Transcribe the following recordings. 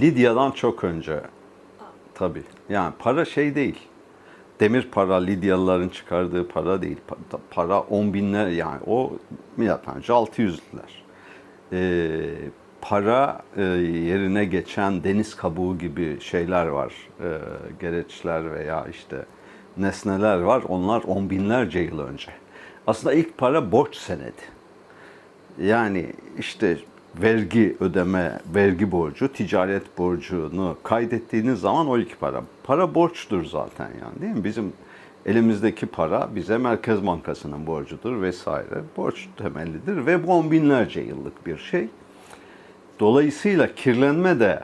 Lidya'dan çok önce. Tabii. Yani para şey değil. Demir para Lidyalıların çıkardığı para değil. Pa- Para on binler yani o milattan önce 600'lüler. Ee, para e, yerine geçen deniz kabuğu gibi şeyler var. Ee, gereçler veya işte nesneler var. Onlar on binlerce yıl önce. Aslında ilk para borç senedi. Yani işte vergi ödeme, vergi borcu, ticaret borcunu kaydettiğiniz zaman o ilk para. Para borçtur zaten yani değil mi? Bizim elimizdeki para bize Merkez Bankası'nın borcudur vesaire. Borç temellidir ve bu on binlerce yıllık bir şey. Dolayısıyla kirlenme de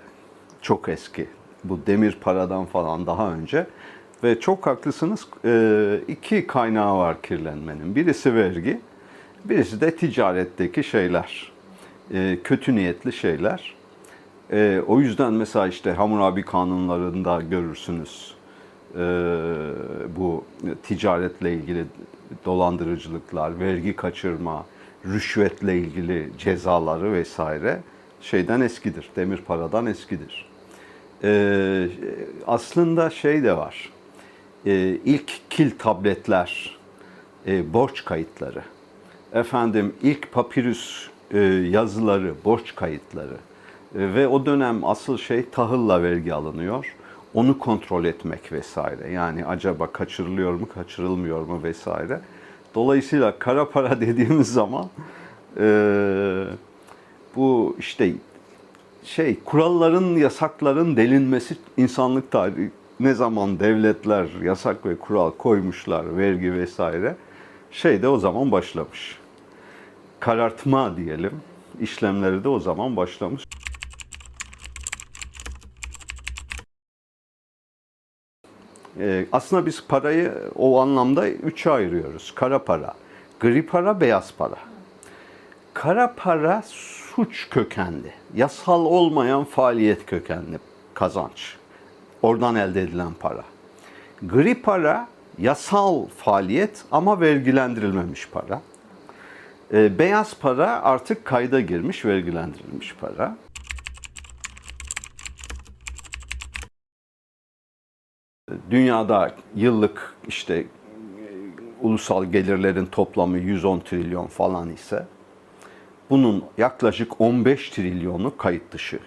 çok eski. Bu demir paradan falan daha önce. Ve çok haklısınız. Ee, iki kaynağı var kirlenmenin. Birisi vergi, birisi de ticaretteki şeyler. Ee, kötü niyetli şeyler. Ee, o yüzden mesela işte Hammurabi kanunlarında görürsünüz. Ee, bu ticaretle ilgili dolandırıcılıklar, vergi kaçırma, rüşvetle ilgili cezaları vesaire şeyden eskidir. Demir paradan eskidir. Aslında şey de var. Ee, ilk kil tabletler, e, borç kayıtları, efendim ilk papirüs e, yazıları, borç kayıtları E, ve o dönem asıl şey tahılla vergi alınıyor. Onu kontrol etmek vesaire. Yani acaba kaçırılıyor mu, kaçırılmıyor mu vesaire. Dolayısıyla kara para dediğimiz zaman e, bu işte şey kuralların, yasakların delinmesi insanlık tarihi ne zaman devletler yasak ve kural koymuşlar, vergi vesaire şey de o zaman başlamış. Karartma diyelim, işlemleri de o zaman başlamış. Ee, aslında biz parayı o anlamda üçe ayırıyoruz. Kara para, gri para, beyaz para. Kara para suç kökenli, yasal olmayan faaliyet kökenli kazanç. Oradan elde edilen para. Gri para yasal faaliyet ama vergilendirilmemiş para. Ee, beyaz para artık kayda girmiş, vergilendirilmiş para. Dünyada yıllık işte e, ulusal gelirlerin toplamı 110 trilyon falan ise bunun yaklaşık 15 trilyonu kayıt dışı.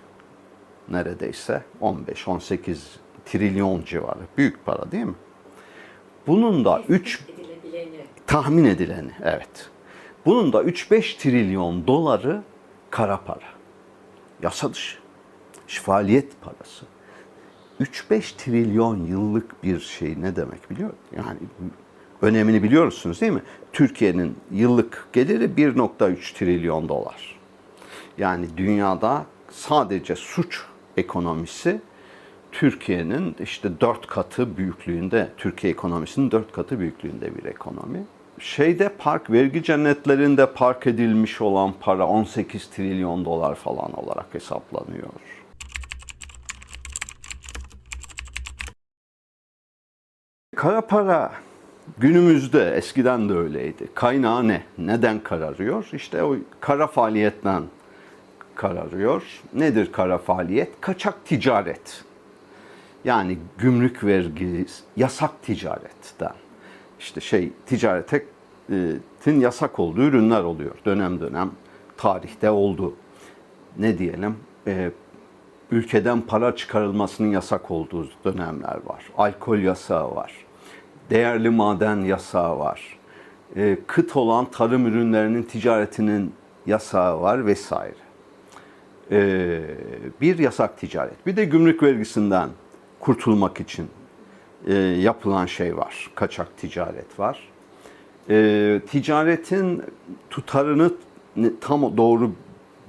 Neredeyse 15-18 trilyon civarı. Büyük para değil mi? Bunun da 3 edilebileni. tahmin edileni evet. Bunun da 3-5 trilyon doları kara para. Yasa dışı. Faaliyet parası. 3-5 trilyon yıllık bir şey ne demek biliyor musun? Yani önemini biliyorsunuz değil mi? Türkiye'nin yıllık geliri 1.3 trilyon dolar. Yani dünyada sadece suç ekonomisi Türkiye'nin işte dört katı büyüklüğünde, Türkiye ekonomisinin dört katı büyüklüğünde bir ekonomi. Şeyde park, vergi cennetlerinde park edilmiş olan para 18 trilyon dolar falan olarak hesaplanıyor. Kara para günümüzde eskiden de öyleydi. Kaynağı ne? Neden kararıyor? İşte o kara faaliyetten kararıyor. Nedir kara faaliyet? Kaçak ticaret. Yani gümrük vergisi, yasak ticaretten. İşte şey ticaretin yasak olduğu ürünler oluyor. Dönem dönem tarihte oldu. Ne diyelim? Ee, ülkeden para çıkarılmasının yasak olduğu dönemler var. Alkol yasağı var. Değerli maden yasağı var. Ee, kıt olan tarım ürünlerinin ticaretinin yasağı var vesaire. Ee, bir yasak ticaret. Bir de gümrük vergisinden kurtulmak için e, yapılan şey var. Kaçak ticaret var. Ee, ticaretin tutarını tam doğru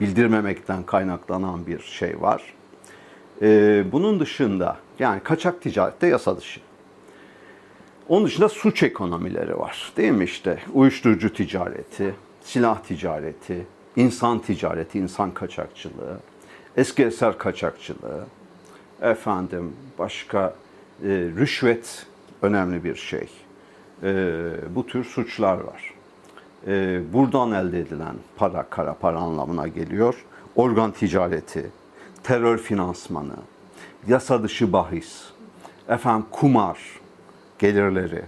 bildirmemekten kaynaklanan bir şey var. Ee, bunun dışında yani kaçak ticarette yasa dışı. Onun dışında suç ekonomileri var. Değil mi işte? Uyuşturucu ticareti, silah ticareti, insan ticareti, insan kaçakçılığı, eski eser kaçakçılığı, efendim başka e, rüşvet önemli bir şey. E, bu tür suçlar var. E, buradan elde edilen para, kara para anlamına geliyor. Organ ticareti, terör finansmanı, yasa dışı bahis, efendim kumar gelirleri.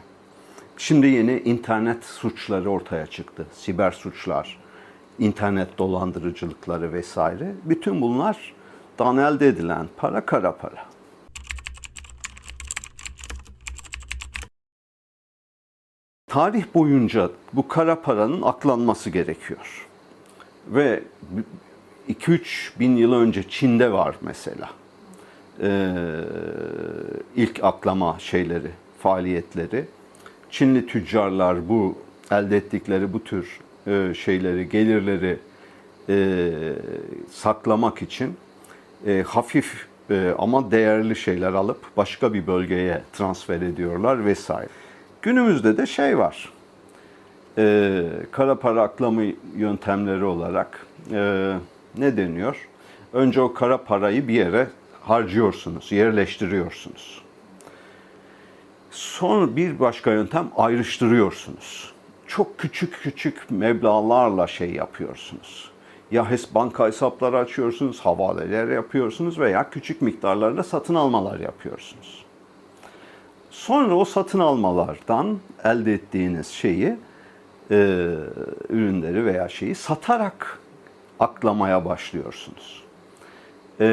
Şimdi yeni internet suçları ortaya çıktı. Siber suçlar, internet dolandırıcılıkları vesaire. Bütün bunlar dan elde edilen para kara para. Tarih boyunca bu kara paranın aklanması gerekiyor. Ve 2-3 bin yıl önce Çin'de var mesela. Ee, ilk aklama şeyleri, faaliyetleri. Çinli tüccarlar bu elde ettikleri bu tür e, şeyleri, gelirleri e, saklamak için e, hafif e, ama değerli şeyler alıp başka bir bölgeye transfer ediyorlar vesaire. Günümüzde de şey var. E, kara para aklama yöntemleri olarak e, ne deniyor? Önce o kara parayı bir yere harcıyorsunuz, yerleştiriyorsunuz. Sonra bir başka yöntem ayrıştırıyorsunuz. Çok küçük küçük meblağlarla şey yapıyorsunuz. Ya banka hesapları açıyorsunuz, havaleler yapıyorsunuz veya küçük miktarlarda satın almalar yapıyorsunuz. Sonra o satın almalardan elde ettiğiniz şeyi, e, ürünleri veya şeyi satarak aklamaya başlıyorsunuz. E,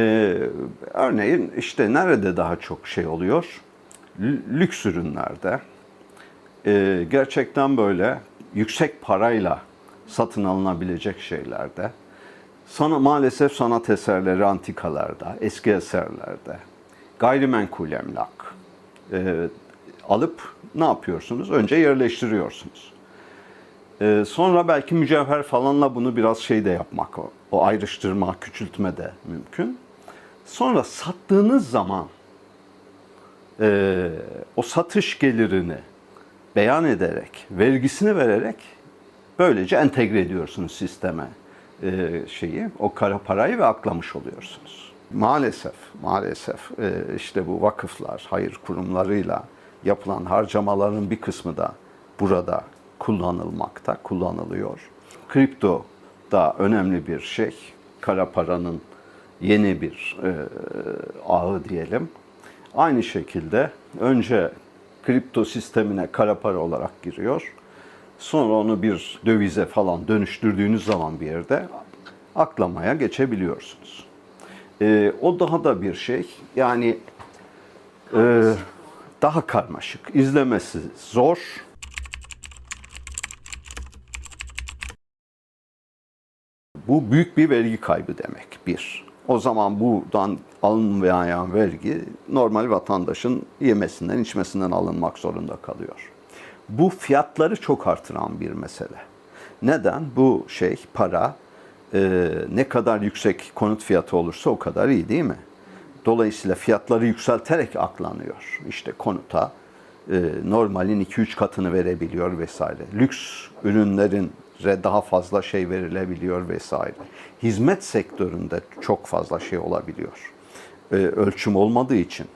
örneğin işte nerede daha çok şey oluyor? Lüks ürünlerde. E, gerçekten böyle yüksek parayla satın alınabilecek şeylerde. Sana maalesef sanat eserleri antikalarda, eski eserlerde, gayrimenkul emlak e, alıp ne yapıyorsunuz? Önce yerleştiriyorsunuz. E, sonra belki mücevher falanla bunu biraz şey de yapmak, o, o ayrıştırma, küçültme de mümkün. Sonra sattığınız zaman e, o satış gelirini beyan ederek, vergisini vererek böylece entegre ediyorsunuz sisteme e, şeyi, o kara parayı ve aklamış oluyorsunuz. Maalesef, maalesef e, işte bu vakıflar, hayır kurumlarıyla yapılan harcamaların bir kısmı da burada kullanılmakta, kullanılıyor. Kripto da önemli bir şey. Kara paranın yeni bir e, ağı diyelim. Aynı şekilde önce kripto sistemine kara para olarak giriyor. Sonra onu bir dövize falan dönüştürdüğünüz zaman bir yerde aklamaya geçebiliyorsunuz. Ee, o daha da bir şey. Yani e, daha karmaşık. İzlemesi zor. Bu büyük bir vergi kaybı demek bir. O zaman buradan alınmayan vergi normal vatandaşın yemesinden içmesinden alınmak zorunda kalıyor. Bu fiyatları çok artıran bir mesele. Neden? Bu şey para e, ne kadar yüksek konut fiyatı olursa o kadar iyi değil mi? Dolayısıyla fiyatları yükselterek aklanıyor. İşte konuta e, normalin 2-3 katını verebiliyor vesaire. Lüks ürünlerin daha fazla şey verilebiliyor vesaire. Hizmet sektöründe çok fazla şey olabiliyor. E, ölçüm olmadığı için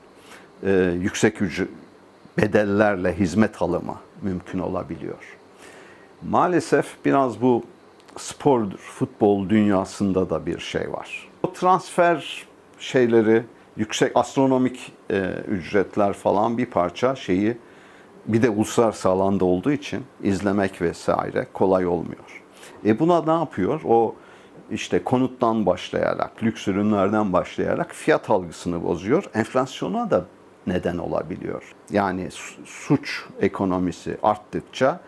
e, yüksek ücret bedellerle hizmet alımı mümkün olabiliyor. Maalesef biraz bu spor, futbol dünyasında da bir şey var. O transfer şeyleri, yüksek astronomik e, ücretler falan bir parça şeyi bir de uluslararası alanda olduğu için izlemek vesaire kolay olmuyor. E buna ne yapıyor? O işte konuttan başlayarak, lüks ürünlerden başlayarak fiyat algısını bozuyor. Enflasyona da neden olabiliyor. Yani suç ekonomisi arttıkça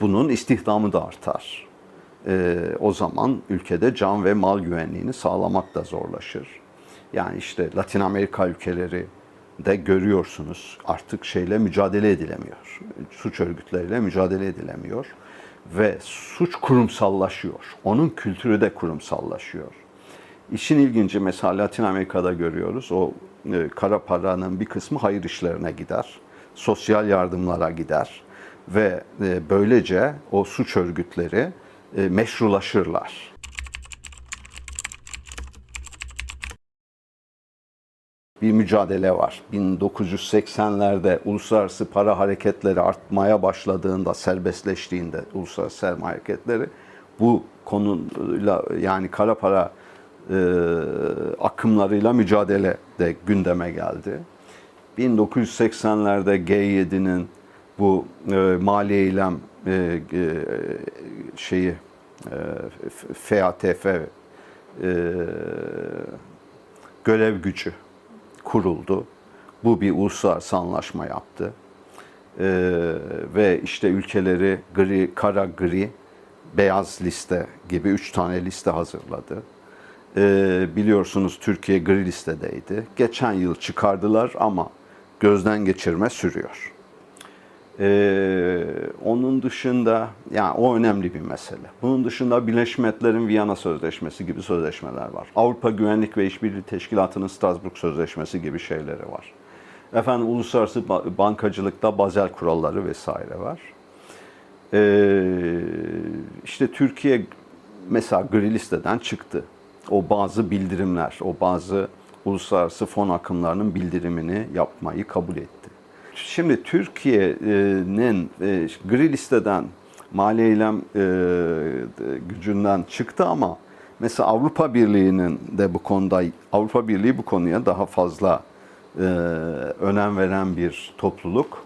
bunun istihdamı da artar. Ee, o zaman ülkede can ve mal güvenliğini sağlamak da zorlaşır. Yani işte Latin Amerika ülkeleri de görüyorsunuz artık şeyle mücadele edilemiyor. Suç örgütleriyle mücadele edilemiyor ve suç kurumsallaşıyor. Onun kültürü de kurumsallaşıyor. İşin ilginci mesela Latin Amerika'da görüyoruz. O e, kara paranın bir kısmı hayır işlerine gider. Sosyal yardımlara gider. Ve e, böylece o suç örgütleri e, meşrulaşırlar. bir mücadele var. 1980'lerde uluslararası para hareketleri artmaya başladığında, serbestleştiğinde uluslararası sermaye hareketleri bu konuyla yani kara para e, akımlarıyla mücadele de gündeme geldi. 1980'lerde G7'nin bu e, mali eylem e, e, şeyi e, FATF e, görev gücü kuruldu. Bu bir uluslararası anlaşma yaptı. E, ve işte ülkeleri gri, kara gri, beyaz liste gibi üç tane liste hazırladı. E, biliyorsunuz Türkiye gri listedeydi. Geçen yıl çıkardılar ama gözden geçirme sürüyor. Ee, onun dışında, yani o önemli bir mesele. Bunun dışında Birleşmiş Milletler'in Viyana Sözleşmesi gibi sözleşmeler var. Avrupa Güvenlik ve İşbirliği Teşkilatı'nın Strasbourg Sözleşmesi gibi şeyleri var. Efendim uluslararası ba- bankacılıkta Bazel kuralları vesaire var. Ee, işte Türkiye mesela gri listeden çıktı. O bazı bildirimler, o bazı uluslararası fon akımlarının bildirimini yapmayı kabul etti. Şimdi Türkiye'nin e, gri listeden mali eylem e, gücünden çıktı ama mesela Avrupa Birliği'nin de bu konuda Avrupa Birliği bu konuya daha fazla e, önem veren bir topluluk.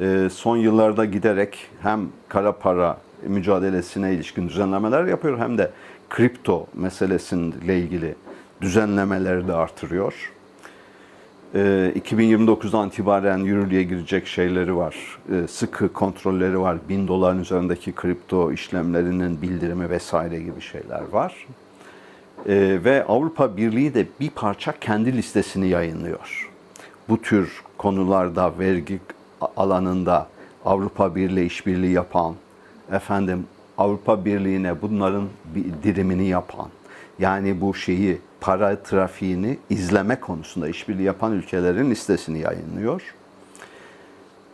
E, son yıllarda giderek hem kara para mücadelesine ilişkin düzenlemeler yapıyor hem de kripto meselesiyle ilgili düzenlemeleri de artırıyor. Ee, 2029'dan itibaren yürürlüğe girecek şeyleri var. Ee, sıkı kontrolleri var. Bin doların üzerindeki kripto işlemlerinin bildirimi vesaire gibi şeyler var. Ee, ve Avrupa Birliği de bir parça kendi listesini yayınlıyor. Bu tür konularda vergi alanında Avrupa Birliği işbirliği yapan, efendim Avrupa Birliği'ne bunların bir dirimini yapan, yani bu şeyi para trafiğini izleme konusunda işbirliği yapan ülkelerin listesini yayınlıyor.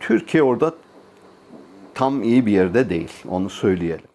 Türkiye orada tam iyi bir yerde değil, onu söyleyelim.